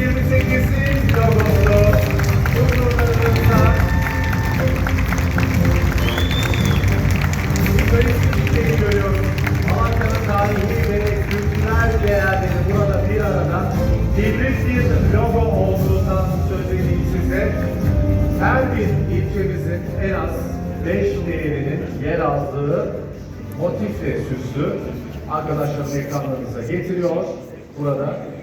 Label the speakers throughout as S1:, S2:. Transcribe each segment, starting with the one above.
S1: 28 kiloluk turnuvalarında Yukarı Sürükçe'yi görüyoruz. Malatya'nın tarihi ve kültürel değerleri burada bir arada hibrit bir logo olduğundan söz size. Her bir ilçemizin en az 5 değerinin yer aldığı motif ve süslü arkadaşlarımız getiriyor. Burada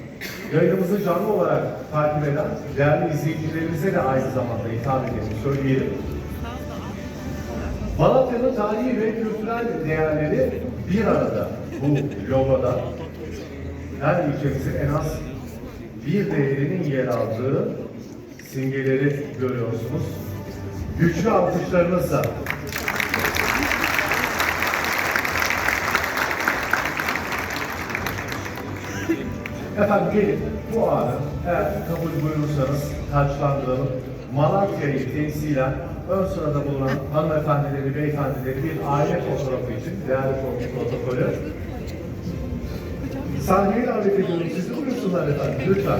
S1: Yayınımızı canlı olarak takip eden değerli izleyicilerimize de aynı zamanda hitap edelim, söyleyelim. Malatya'nın tarihi ve kültürel değerleri bir arada bu logoda. Her ilçemizin en az bir değerinin yer aldığı simgeleri görüyorsunuz. Güçlü alkışlarınızla Efendim gelin bu anı eğer kabul buyurursanız karşılandıralım. Malatya'yı temsilen ön sırada bulunan hanımefendileri, beyefendileri bir aile fotoğrafı için değerli protokolü sahneye davet ediyorum. Sizi buyursunlar efendim lütfen.